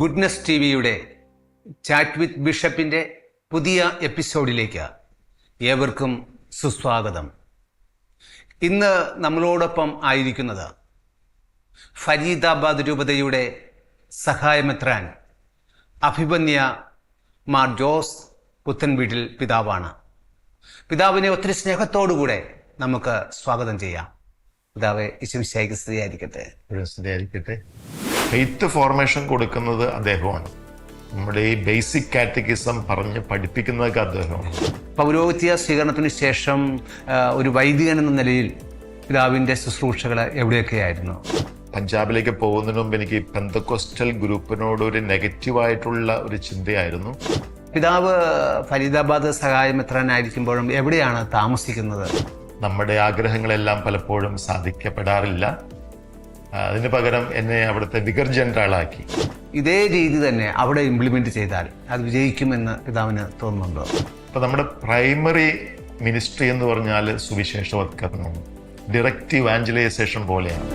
Goodness T വിയുടെ chat with ബിഷപ്പിന്റെ പുതിയ എപ്പിസോഡിലേക്ക് ഏവർക്കും സുസ്വാഗതം. ഇന്ന് നമ്മളോടൊപ്പം ആയിരിക്കുന്നത് ഫരീദാബാദ് രൂപതയുടെ സഹായമെത്രാൻ അഭിമന്യ മാർ ജോസ് പുത്തൻ വീട്ടിൽ പിതാവാണ്. പിതാവിനെ ഒത്തിരി സ്നേഹത്തോടുകൂടെ നമുക്ക് സ്വാഗതം ചെയ്യാം. പിതാവെ ഇശുവിശായിക്ക് സ്ത്രീയായിരിക്കട്ടെ ആയിരിക്കട്ടെ ഫെയ്ത്ത് ഫോർമേഷൻ കൊടുക്കുന്നത് അദ്ദേഹമാണ്. നമ്മുടെ ഈ ബേസിക് കാറ്റഗിസം പറഞ്ഞ് പഠിപ്പിക്കുന്നതൊക്കെ അദ്ദേഹമാണ്. പൗരോഹിത്യ സ്വീകരണത്തിന് ശേഷം ഒരു വൈദികൻ എന്ന നിലയിൽ പിതാവിന്റെ ശുശ്രൂഷകൾ എവിടെയൊക്കെയായിരുന്നു? പഞ്ചാബിലേക്ക് പോകുന്നതിന് മുമ്പ് എനിക്ക് പെന്തക്കോസ്റ്റൽ ഗ്രൂപ്പിനോട് ഒരു നെഗറ്റീവായിട്ടുള്ള ഒരു ചിന്തയായിരുന്നു. പിതാവ് ഫരീദാബാദ് സഹായം സഹായമെത്രാനായിരിക്കുമ്പോഴും എവിടെയാണ് താമസിക്കുന്നത്? നമ്മുടെ ആഗ്രഹങ്ങളെല്ലാം പലപ്പോഴും സാധിക്കപ്പെടാറില്ല. അതിന് പകരം എന്നെ അവിടുത്തെ വികർ ജനറാളാക്കി ഇതേ രീതി തന്നെ അവിടെ ഇംപ്ലിമെന്റ് ചെയ്താൽ അത് വിജയിക്കുമെന്ന് പിതാവിന് തോന്നുന്നുണ്ടോ? അപ്പൊ നമ്മുടെ പ്രൈമറി മിനിസ്ട്രി എന്ന് പറഞ്ഞാൽ സുവിശേഷവത്കരണം ഡിറക്റ്റ് ഇവാഞ്ചലൈസേഷൻ പോലെയാണ്.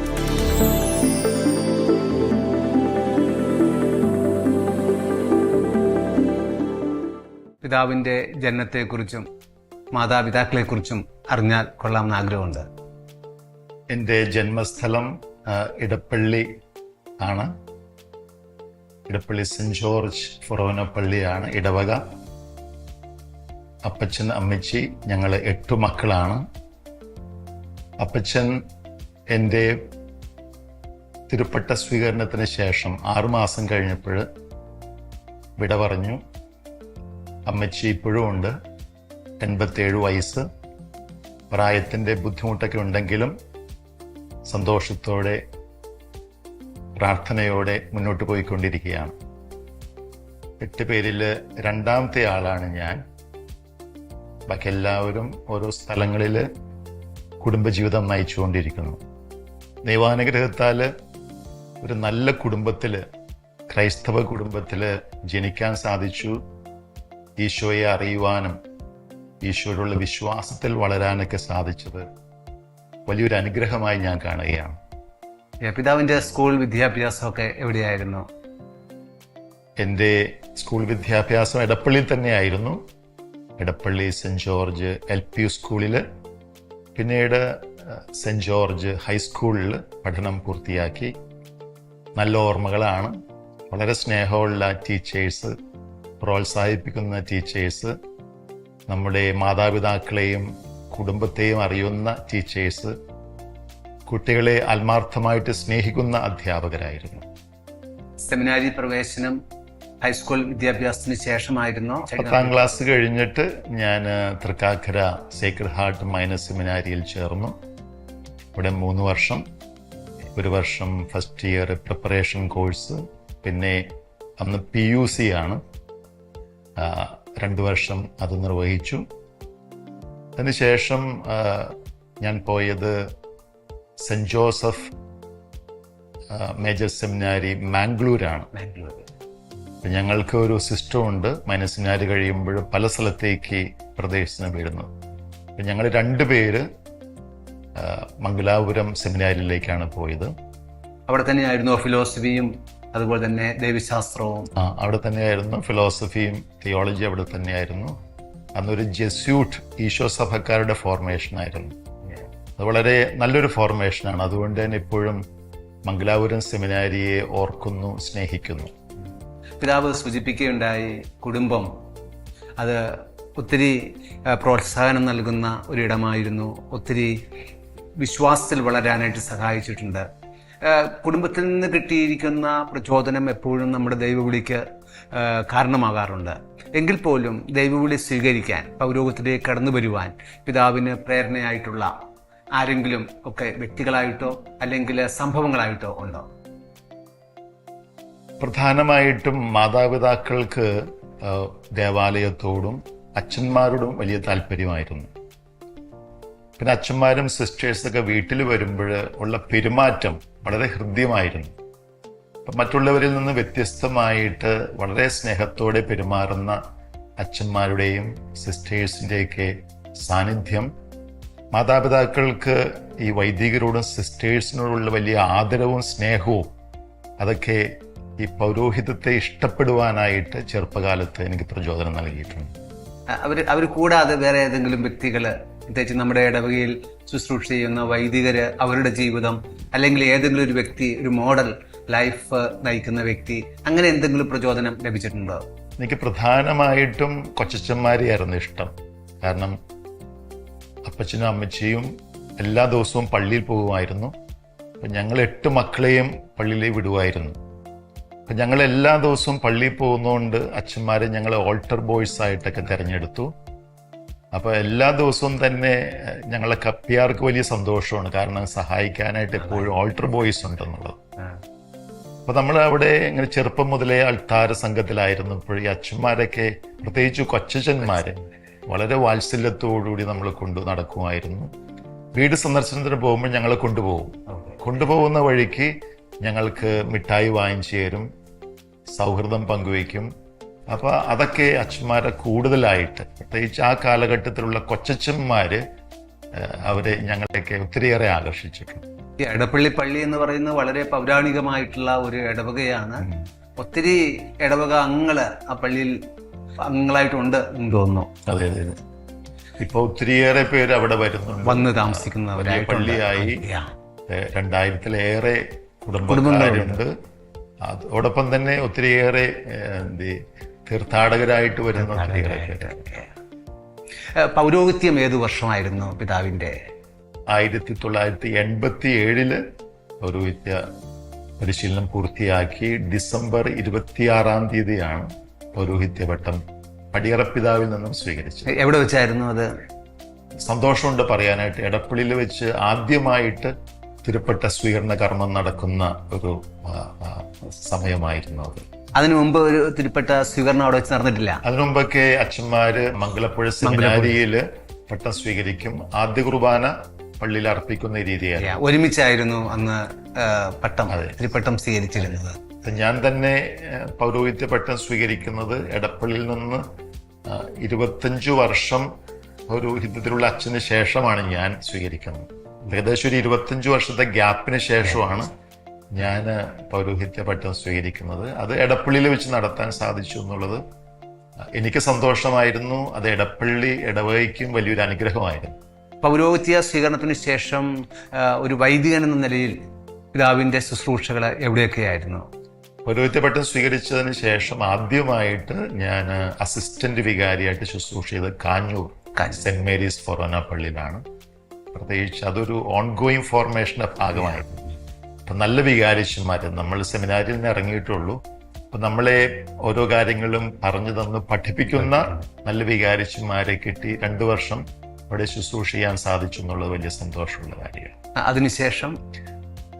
പിതാവിന്റെ ജനനത്തെക്കുറിച്ചും മാതാപിതാക്കളെക്കുറിച്ചും അറിഞ്ഞാൽ കൊള്ളാമെന്ന് ആഗ്രഹമുണ്ട്. എന്റെ ജന്മസ്ഥലം ഇടപ്പള്ളി ആണ്. ഇടപ്പള്ളി സെന്റ് ജോർജ് ഫൊറോന പള്ളിയാണ് ഇടവക. അപ്പച്ചൻ അമ്മച്ചി ഞങ്ങൾ എട്ടു മക്കളാണ്. അപ്പച്ചൻ എന്റെ തിരുപ്പട്ട സ്വീകരണത്തിന് ശേഷം ആറുമാസം കഴിഞ്ഞപ്പോൾ വിട പറഞ്ഞു. അമ്മച്ചി ഇപ്പോഴും ഉണ്ട്. എൺപത്തേഴ് വയസ്സ്. പ്രായത്തിന്റെ ബുദ്ധിമുട്ടൊക്കെ ഉണ്ടെങ്കിലും സന്തോഷത്തോടെ പ്രാർത്ഥനയോടെ മുന്നോട്ട് പോയിക്കൊണ്ടിരിക്കുകയാണ്. എട്ട് പേരിൽ രണ്ടാമത്തെ ആളാണ് ഞാൻ. ബാക്കി എല്ലാവരും ഓരോ സ്ഥലങ്ങളിൽ കുടുംബജീവിതം നയിച്ചുകൊണ്ടിരിക്കുന്നു. ദൈവാനുഗ്രഹത്താൽ ഒരു നല്ല കുടുംബത്തിൽ ക്രൈസ്തവ കുടുംബത്തിൽ ജനിക്കാൻ സാധിച്ചു. ഈശോയെ അറിയുവാനും ഈശോയോടുള്ള വിശ്വാസത്തിൽ വളരാനൊക്കെ സാധിച്ചത് വലിയൊരു അനുഗ്രഹമായി ഞാൻ കാണുകയാണ്. പിതാവിന്റെ സ്കൂൾ വിദ്യാഭ്യാസമൊക്കെ എവിടെയായിരുന്നു? എന്റെ സ്കൂൾ വിദ്യാഭ്യാസം എടപ്പള്ളിയിൽ തന്നെയായിരുന്നു. Edappally saint George L P U സ്കൂളിൽ പിന്നീട് സെന്റ് ജോർജ് ഹൈസ്കൂളിൽ പഠനം പൂർത്തിയാക്കി. നല്ല ഓർമ്മകളാണ്. വളരെ സ്നേഹമുള്ള ടീച്ചേഴ്സ് പ്രോത്സാഹിപ്പിക്കുന്ന ടീച്ചേഴ്സ് നമ്മുടെ മാതാപിതാക്കളെയും കുടുംബത്തെയും അറിയുന്ന ടീച്ചേഴ്സ് കുട്ടികളെ ആത്മാർത്ഥമായിട്ട് സ്നേഹിക്കുന്ന അധ്യാപകരായിരുന്നു. സെമിനാരി പ്രവേശനം ഹൈസ്കൂൾ വിദ്യാഭ്യാസത്തിന് ശേഷമായിരുന്നു. പത്താം ക്ലാസ് കഴിഞ്ഞിട്ട് ഞാൻ തൃക്കാക്കര സേക്രഡ് ഹാർട്ട് മൈനസ് സെമിനാരിയിൽ ചേർന്നു. ഇവിടെ മൂന്ന് വർഷം ഒരു വർഷം ഫസ്റ്റ് ഇയർ പ്രിപ്പറേഷൻ കോഴ്സ് പിന്നെ അന്ന് പി യു സി ആണ്. രണ്ട് വർഷം അത് നിർവഹിച്ചു. അതിനുശേഷം ഞാൻ പോയത് സെന്റ് ജോസഫ് മേജർ സെമിനാരി മാംഗ്ലൂരാണ്. മാംഗ്ലൂർ ഞങ്ങൾക്ക് ഒരു സിസ്റ്റം ഉണ്ട് മൈനസിനാര് കഴിയുമ്പോൾ പല സ്ഥലത്തേക്ക് പ്രദേശത്തിന് വീഴുന്നത് അപ്പം ഞങ്ങൾ രണ്ടുപേര് മംഗലാപുരം സെമിനാരിയിലേക്കാണ് പോയത്. അവിടെ തന്നെയായിരുന്നു ഫിലോസഫിയും അതുപോലെ തന്നെ ദൈവശാസ്ത്രവും. ആ, അവിടെ തന്നെയായിരുന്നു ഫിലോസഫിയും തിയോളജി അവിടെ തന്നെയായിരുന്നു. അന്നൊരു ജെസ്യൂട്ട് ഈശോ സഭക്കാരുടെ ഫോർമേഷൻ ആയിരുന്നു. അത് വളരെ നല്ലൊരു ഫോർമേഷനാണ് അതുകൊണ്ട് തന്നെ ഇപ്പോഴും മംഗലാപുരം സെമിനാരിയെ ഓർക്കുന്നു സ്നേഹിക്കുന്നു. പിതാവ് സൂചിപ്പിക്കുകയുണ്ടായി കുടുംബം. അത് ഒത്തിരി പ്രോത്സാഹനം നൽകുന്ന ഒരിടമായിരുന്നു. ഒത്തിരി വിശ്വാസത്തിൽ വളരാനായിട്ട് സഹായിച്ചിട്ടുണ്ട്. കുടുംബത്തിൽ നിന്ന് കിട്ടിയിരിക്കുന്ന പ്രചോദനം എപ്പോഴും നമ്മുടെ ദൈവവിളിക്ക് കാരണമാകാറുണ്ട്. എങ്കിൽ പോലും ദൈവവിളി സ്വീകരിക്കാൻ പൗരോഗത്തിലേക്ക് കടന്നു വരുവാൻ പിതാവിന് പ്രേരണയായിട്ടുള്ള ആരെങ്കിലും ഒക്കെ വ്യക്തികളായിട്ടോ അല്ലെങ്കിൽ സംഭവങ്ങളായിട്ടോ ഉണ്ടോ? പ്രധാനമായിട്ടും മാതാപിതാക്കൾക്ക് ദേവാലയത്തോടും അച്ഛന്മാരോടും വലിയ താല്പര്യമായിരുന്നു. പിന്നെ അച്ഛന്മാരും സിസ്റ്റേഴ്സൊക്കെ വീട്ടിൽ വരുമ്പോൾ ഉള്ള പെരുമാറ്റം വളരെ ഹൃദ്യമായിരുന്നു. മറ്റുള്ളവരിൽ നിന്ന് വ്യത്യസ്തമായിട്ട് വളരെ സ്നേഹത്തോടെ പെരുമാറുന്ന അച്ഛന്മാരുടെയും സിസ്റ്റേഴ്സിന്റെയൊക്കെ സാന്നിധ്യം. മാതാപിതാക്കൾക്ക് ഈ വൈദികരോടും സിസ്റ്റേഴ്സിനോടുള്ള വലിയ ആദരവും സ്നേഹവും അതൊക്കെ ഈ പൗരോഹിതത്തെ ഇഷ്ടപ്പെടുവാനായിട്ട് ചെറുപ്പകാലത്ത് എനിക്ക് പ്രചോദനം നൽകിയിട്ടുണ്ട്. അവർ അവർ കൂടാതെ വേറെ ഏതെങ്കിലും വ്യക്തികൾ പ്രത്യേകിച്ച് നമ്മുടെ ഇടവകയിൽ ശുശ്രൂഷ ചെയ്യുന്ന വൈദികര് അവരുടെ ജീവിതം അല്ലെങ്കിൽ ഏതെങ്കിലും ഒരു വ്യക്തി ഒരു മോഡൽ ലൈഫ് നയിക്കുന്ന വ്യക്തി അങ്ങനെ എന്തെങ്കിലും പ്രചോദനം ലഭിച്ചിട്ടുണ്ടോ? എനിക്ക് പ്രധാനമായിട്ടും കൊച്ചച്ചന്മാരെയായിരുന്നു ഇഷ്ടം. കാരണം അപ്പച്ചനും അമ്മച്ചിയും എല്ലാ ദിവസവും പള്ളിയിൽ പോകുമായിരുന്നു. അപ്പം ഞങ്ങൾ എട്ട് മക്കളെയും പള്ളിയിൽ വിടുമായിരുന്നു. അപ്പം ഞങ്ങൾ എല്ലാ ദിവസവും പള്ളിയിൽ പോകുന്നതുകൊണ്ട് അച്ഛന്മാരെ ഞങ്ങൾ ഓൾട്ടർ ബോയ്സ് ആയിട്ടൊക്കെ തിരഞ്ഞെടുത്തു. അപ്പോൾ എല്ലാ ദിവസവും തന്നെ ഞങ്ങളെ കപ്പിയാർക്ക് വലിയ സന്തോഷമാണ്. കാരണം സഹായിക്കാനായിട്ട് എപ്പോഴും ഓൾട്ടർ ബോയ്സ് ഉണ്ടെന്നുള്ളത്. അപ്പൊ നമ്മൾ അവിടെ ഇങ്ങനെ ചെറുപ്പം മുതലേ അൾത്താര സംഘത്തിലായിരുന്നു. ഇപ്പോൾ ഈ അച്ഛന്മാരൊക്കെ പ്രത്യേകിച്ച് കൊച്ചച്ചന്മാര് വളരെ വാത്സല്യത്തോടുകൂടി നമ്മൾ കൊണ്ടു നടക്കുമായിരുന്നു. വീട് സന്ദർശനത്തിന് പോകുമ്പോൾ ഞങ്ങളെ കൊണ്ടുപോകും. കൊണ്ടുപോകുന്ന വഴിക്ക് ഞങ്ങൾക്ക് മിഠായി വാങ്ങിച്ചു തരും സൗഹൃദം പങ്കുവയ്ക്കും. അപ്പൊ അതൊക്കെ അച്ഛന്മാരെ കൂടുതലായിട്ട്. പ്രത്യേകിച്ച് ആ കാലഘട്ടത്തിലുള്ള കൊച്ചന്മാര് അവരെ ഞങ്ങളെയൊക്കെ ഒത്തിരിയേറെ ആകർഷിച്ചിട്ടുണ്ട്. ഈ എടപ്പള്ളി പള്ളി എന്ന് പറയുന്നത് വളരെ പൗരാണികമായിട്ടുള്ള ഒരു ഇടവകയാണ് ഒത്തിരി ഇടവക അംഗങ്ങൾ ആ പള്ളിയിൽ അംഗങ്ങളായിട്ടുണ്ട് എന്ന് തോന്നുന്നു. അതെ അതെ ഇപ്പൊ ഒത്തിരിയേറെ പേര് അവിടെ വരുന്നു വന്ന് താമസിക്കുന്ന പള്ളിയായി രണ്ടായിരത്തിലേറെ കുടുംബങ്ങളുണ്ട്. അതോടൊപ്പം തന്നെ ഒത്തിരിയേറെ എന്ത് തീർത്ഥാടകരായിട്ട് വരുന്ന പൗരോഹിത്യം ഏതു വർഷമായിരുന്നു പിതാവിന്റെ ആയിരത്തി തൊള്ളായിരത്തി എൺപത്തി ഏഴിൽ പൗരോഹിത്യ പരിശീലനം പൂർത്തിയാക്കി ഡിസംബർ ഇരുപത്തിയാറാം തീയതിയാണ് പൗരോഹിത്യ വട്ടം പടിയറപ്പിതാവിൽ നിന്നും സ്വീകരിച്ചത്. എവിടെ വെച്ചായിരുന്നു അത്? സന്തോഷമുണ്ട് പറയാനായിട്ട്. എടപ്പള്ളിയിൽ വെച്ച് ആദ്യമായിട്ട് തിരുപ്പട്ട സ്വീകരണ കർമ്മം നടക്കുന്ന ഒരു സമയമായിരുന്നു അത്. അതിനു മുമ്പ് ഒരു തിരുപ്പെട്ട സ്വീകരണം അവിടെ വെച്ച് നടന്നിട്ടില്ല? അതിനു മുമ്പൊക്കെ അച്ഛന്മാര് മംഗലപ്പുഴ. സെമിനാരിയിൽ പട്ടം സ്വീകരിക്കും. ആദ്യ കുർബാന പള്ളിയിൽ അർപ്പിക്കുന്ന രീതിയായിരുന്നു ഒരുമിച്ചായിരുന്നു അന്ന് പട്ടം പട്ടം തിരുപ്പട്ടം സ്വീകരിച്ചിരുന്നത്. ഞാൻ തന്നെ പൗരോഹിത്യ പട്ടം സ്വീകരിക്കുന്നത് എടപ്പള്ളിയിൽ നിന്ന് ഇരുപത്തഞ്ചു വർഷം പൗരോഹിത്യത്തിലുള്ള അച്ഛന് ശേഷമാണ് ഞാൻ സ്വീകരിക്കുന്നത്. ഏകദേശം ഒരു ഇരുപത്തഞ്ചു വർഷത്തെ ഗ്യാപ്പിന് ശേഷമാണ് ഞാൻ പൗരോഹിത്യ പട്ടം സ്വീകരിക്കുന്നത്. അത് എടപ്പള്ളിയിൽ വെച്ച് നടത്താൻ സാധിച്ചു എന്നുള്ളത് എനിക്ക് സന്തോഷമായിരുന്നു. അത് എടപ്പള്ളി ഇടവകയ്ക്കും വലിയൊരു അനുഗ്രഹമായിരുന്നു. പൗരോഹിത്യ സ്വീകരണത്തിന് ശേഷം ഒരു വൈദികൻ എന്ന നിലയിൽ പിതാവിന്റെ ശുശ്രൂഷകൾ എവിടെയൊക്കെയായിരുന്നു? പൗരോഹിത്യ പട്ടം സ്വീകരിച്ചതിന് ശേഷം ആദ്യമായിട്ട് ഞാൻ അസിസ്റ്റന്റ് വികാരിയായിട്ട് ശുശ്രൂഷ ചെയ്ത് കാഞ്ഞൂർ. സെന്റ് മേരീസ് ഫൊറോന പള്ളിയിലാണ്. പ്രത്യേകിച്ച് അതൊരു ഓൺഗോയിങ് ഫോർമേഷന്റെ ഭാഗമായിരുന്നു. അപ്പൊ നല്ല വികാരിശന്മാർ നമ്മൾ സെമിനാരിൽ നിന്ന് ഇറങ്ങിയിട്ടുള്ളൂ. അപ്പൊ നമ്മളെ ഓരോ കാര്യങ്ങളും പറഞ്ഞു തന്ന് പഠിപ്പിക്കുന്ന നല്ല വികാരിച്ചന്മാരെ കിട്ടി. രണ്ടു വർഷം അവിടെ ശുശ്രൂഷ ചെയ്യാൻ സാധിച്ചു എന്നുള്ളത് വലിയ സന്തോഷമുള്ള കാര്യമാണ്. അതിനുശേഷം?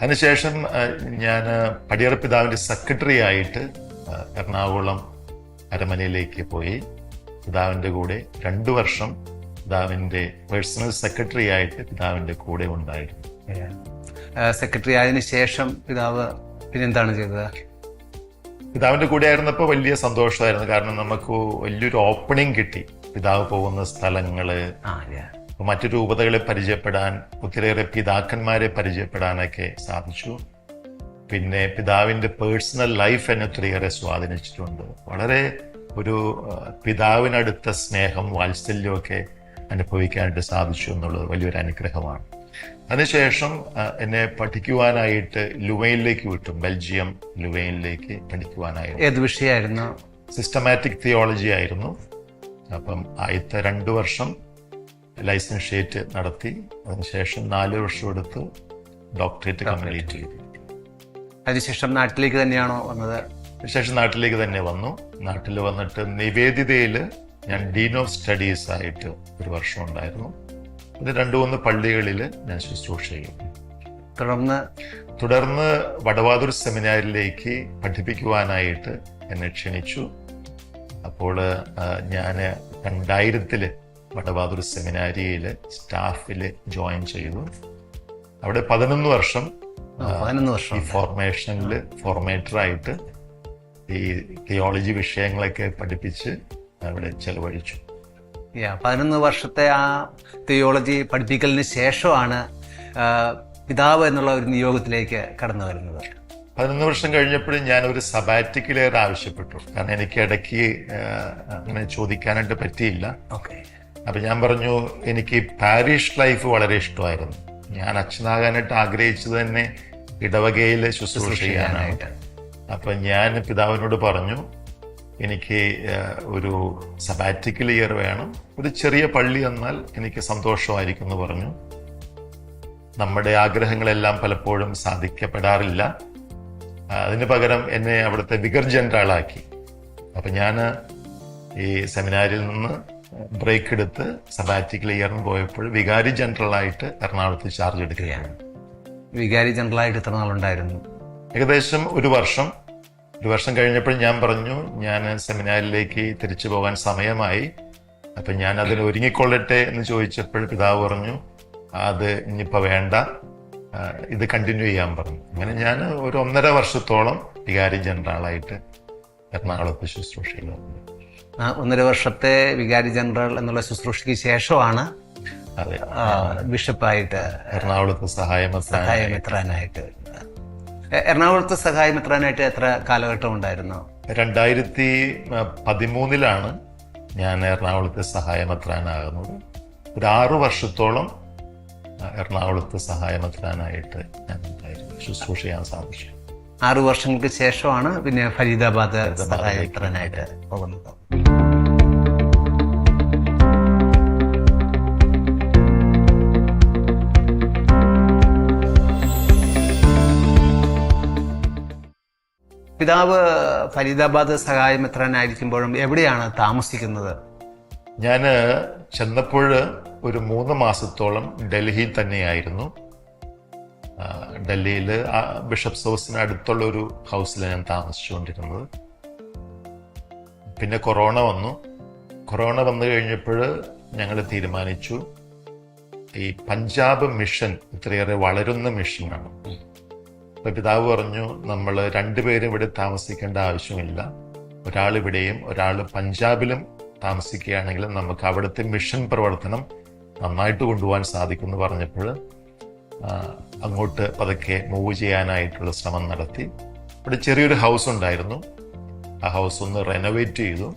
അതിനുശേഷം ഞാൻ പടിയറ പിതാവിന്റെ സെക്രട്ടറി ആയിട്ട് എറണാകുളം അരമനയിലേക്ക് പോയി. പിതാവിന്റെ കൂടെ രണ്ടു വർഷം പിതാവിന്റെ പേഴ്സണൽ സെക്രട്ടറി ആയിട്ട് പിതാവിന്റെ കൂടെ ഉണ്ടായിരുന്നു. സെക്രട്ടറി ആയതിനു ശേഷം പിതാവ് പിന്നെന്താണ് ചെയ്തത്? പിതാവിന്റെ കൂടെ ആയിരുന്നപ്പോൾ വലിയ സന്തോഷമായിരുന്നു. കാരണം നമുക്ക് വലിയൊരു ഓപ്പണിംഗ് കിട്ടി. പിതാവ് പോകുന്ന സ്ഥലങ്ങൾ. മറ്റു രൂപതകളെ പരിചയപ്പെടാൻ ഒത്തിരിയേറെ പിതാക്കന്മാരെ പരിചയപ്പെടാനൊക്കെ സാധിച്ചു. പിന്നെ പിതാവിന്റെ പേഴ്സണൽ ലൈഫ് എന്നെ ഒത്തിരിയേറെ സ്വാധീനിച്ചിട്ടുണ്ട്. വളരെ ഒരു പിതാവിനടുത്ത സ്നേഹം വാത്സല്യമൊക്കെ അനുഭവിക്കാനായിട്ട് സാധിച്ചു എന്നുള്ളത് വലിയൊരു അനുഗ്രഹമാണ്. അതിനുശേഷം എന്നെ പഠിക്കുവാനായിട്ട് ലുവൈനിലേക്ക് വിട്ടു. ബെൽജിയം ലുവൈനിലേക്ക് പഠിക്കുവാനായിട്ട്. ഏത് വിഷയമായിരുന്നു? സിസ്റ്റമാറ്റിക് തിയോളജി ആയിരുന്നു. അപ്പം ആദ്യത്തെ രണ്ട് വർഷം ലൈസൻസ് ഷേറ്റ് നടത്തി അതിനുശേഷം നാല് വർഷം എടുത്ത് ഡോക്ടറേറ്റ് കംപ്ലീറ്റ് ചെയ്തു. അതിനുശേഷം നാട്ടിലേക്ക് തന്നെയാണോ വന്നത്? ശേഷം നാട്ടിലേക്ക് തന്നെ വന്നു. നാട്ടിൽ വന്നിട്ട് നിവേദിതയിൽ ഞാൻ ഡീൻ ഓഫ് സ്റ്റഡീസ് ആയിട്ട് ഒരു വർഷം ഉണ്ടായിരുന്നു. പിന്നെ രണ്ടു മൂന്ന് പള്ളികളിൽ ഞാൻ ശുശ്രൂഷ ചെയ്യും തുടർന്ന്? തുടർന്ന് വടവാതൂർ സെമിനാരിലേക്ക് പഠിപ്പിക്കുവാനായിട്ട് എന്നെ ക്ഷണിച്ചു. അപ്പോൾ ഞാൻ രണ്ടായിരത്തിൽ വടവാതൂർ സെമിനാരിയിൽ സ്റ്റാഫിൽ ജോയിൻ ചെയ്തു. അവിടെ പതിനൊന്ന് വർഷം പതിനൊന്ന് വർഷം. ഈ ഫോർമേഷനിൽ ഫോർമേറ്ററായിട്ട് ഈ തിയോളജി വിഷയങ്ങളൊക്കെ പഠിപ്പിച്ച് അവിടെ ചെലവഴിച്ചു. പതിനൊന്ന് വർഷത്തെ ആ തിയോളജി പഠിപ്പിക്കലിന് ശേഷമാണ് പിതാവ് എന്നുള്ള ഒരു നിയോഗത്തിലേക്ക് കടന്നു വരുന്നത്. പതിനൊന്ന് വർഷം കഴിഞ്ഞപ്പോഴും ഞാൻ ഒരു സബാറ്റിക്കൽ ആവശ്യപ്പെട്ടു. കാരണം എനിക്ക് ഇടയ്ക്ക് അങ്ങനെ ചോദിക്കാനായിട്ട് പറ്റിയില്ല. അപ്പൊ ഞാൻ പറഞ്ഞു എനിക്ക് പാരിഷ് ലൈഫ് വളരെ ഇഷ്ടമായിരുന്നു. ഞാൻ അച്ഛനാകാനായിട്ട് ആഗ്രഹിച്ചത് തന്നെ ഇടവകയിൽ ശുശ്രൂഷ ചെയ്യാനാണ്. അപ്പൊ ഞാൻ പിതാവിനോട് പറഞ്ഞു എനിക്ക് ഒരു സബാറ്റിക്കൽ ഇയർ വേണം. ഒരു ചെറിയ പള്ളി എന്നാൽ എനിക്ക് സന്തോഷമായിരിക്കും എന്ന് പറഞ്ഞു. നമ്മുടെ ആഗ്രഹങ്ങളെല്ലാം പലപ്പോഴും സാധിക്കപ്പെടാറില്ല. അതിന് പകരം എന്നെ അവിടുത്തെ വിഗർ ജനറലാക്കി അപ്പം ഞാൻ ഈ സെമിനാരിൽ നിന്ന് ബ്രേക്ക് എടുത്ത് സബാറ്റിക്കൽ ഇയറിന് പോയപ്പോൾ വികാരി ജനറലായിട്ട് എറണാകുളത്ത് ചാർജ് എടുക്കുകയാണ്. വികാരി ജനറലായിട്ട് ഇത്ര നാളുണ്ടായിരുന്നു? ഏകദേശം ഒരു വർഷം. ഒരു വർഷം കഴിഞ്ഞപ്പോൾ ഞാൻ പറഞ്ഞു ഞാൻ സെമിനാരിലേക്ക് തിരിച്ചു പോകാൻ സമയമായി. അപ്പം ഞാൻ അതിന് ഒരുങ്ങിക്കൊള്ളട്ടെ എന്ന് ചോദിച്ചപ്പോൾ പിതാവ് പറഞ്ഞു അത് ഇനിയിപ്പോൾ വേണ്ട. ഇത് കണ്ടിന്യൂ ചെയ്യാൻ പറഞ്ഞു. അങ്ങനെ ഞാൻ ഒരു ഒന്നര വർഷത്തോളം വികാരി ജനറലായിട്ട് എറണാകുളത്ത് ശുശ്രൂഷയിൽ വന്നു. ആ, ഒന്നര വർഷത്തെ വികാരി ജനറൽ എന്നുള്ള ശുശ്രൂഷയ്ക്ക് ശേഷമാണ് അതെ. ബിഷപ്പായിട്ട് എറണാകുളത്ത് സഹായമെത്രാനായിട്ട് എറണാകുളത്ത് സഹായമെത്രാനായിട്ട് എത്ര കാലഘട്ടം ഉണ്ടായിരുന്നു? രണ്ടായിരത്തി പതിമൂന്നിലാണ് ഞാൻ എറണാകുളത്തെ സഹായമത്രാനാകുന്നത് ഒരു ആറു വർഷത്തോളം എറണാകുളത്ത് സഹായമത്രാനായിട്ട് ഞാൻ ഉണ്ടായിരുന്നു. ശുശ്രൂഷ ചെയ്യാൻ സാധിച്ചു. ആറു വർഷങ്ങൾക്ക് ശേഷമാണ് പിന്നെ ഫരീദാബാദ് സഹായമെത്രാനായിട്ട് പോകുന്നത്. പിതാവ് ഫരീദാബാദ് സഹായമെത്രാനായിരിക്കുമ്പോഴും എവിടെയാണ് താമസിക്കുന്നത്? ഞാൻ ചെന്നപ്പോൾ ഒരു മൂന്ന് മാസത്തോളം ഡൽഹിയിൽ തന്നെയായിരുന്നു. ഡൽഹിയിൽ ആ ബിഷപ്സ് ഹൗസിന് അടുത്തുള്ള ഒരു ഹൗസിലാണ് ഞാൻ താമസിച്ചുകൊണ്ടിരുന്നത്. പിന്നെ കൊറോണ വന്നു. കൊറോണ വന്നു കഴിഞ്ഞപ്പോൾ ഞങ്ങൾ തീരുമാനിച്ചു ഈ പഞ്ചാബ് മിഷൻ ഇത്രയേറെ വളരുന്ന മിഷനാണ്. അപ്പൊ പിതാവ് പറഞ്ഞു നമ്മൾ രണ്ടുപേരും ഇവിടെ താമസിക്കേണ്ട ആവശ്യമില്ല. ഒരാൾ ഇവിടെയും ഒരാൾ പഞ്ചാബിലും താമസിക്കുകയാണെങ്കിൽ നമുക്ക് അവിടുത്തെ മിഷൻ പ്രവർത്തനം നന്നായിട്ട് കൊണ്ടുപോകാൻ സാധിക്കും എന്ന് പറഞ്ഞപ്പോൾ അങ്ങോട്ട് പതുക്കെ മൂവ് ചെയ്യാനായിട്ടുള്ള ശ്രമം നടത്തി. ഇവിടെ ചെറിയൊരു ഹൗസ് ഉണ്ടായിരുന്നു. ആ ഹൗസ് ഒന്ന് റെനോവേറ്റ് ചെയ്തു.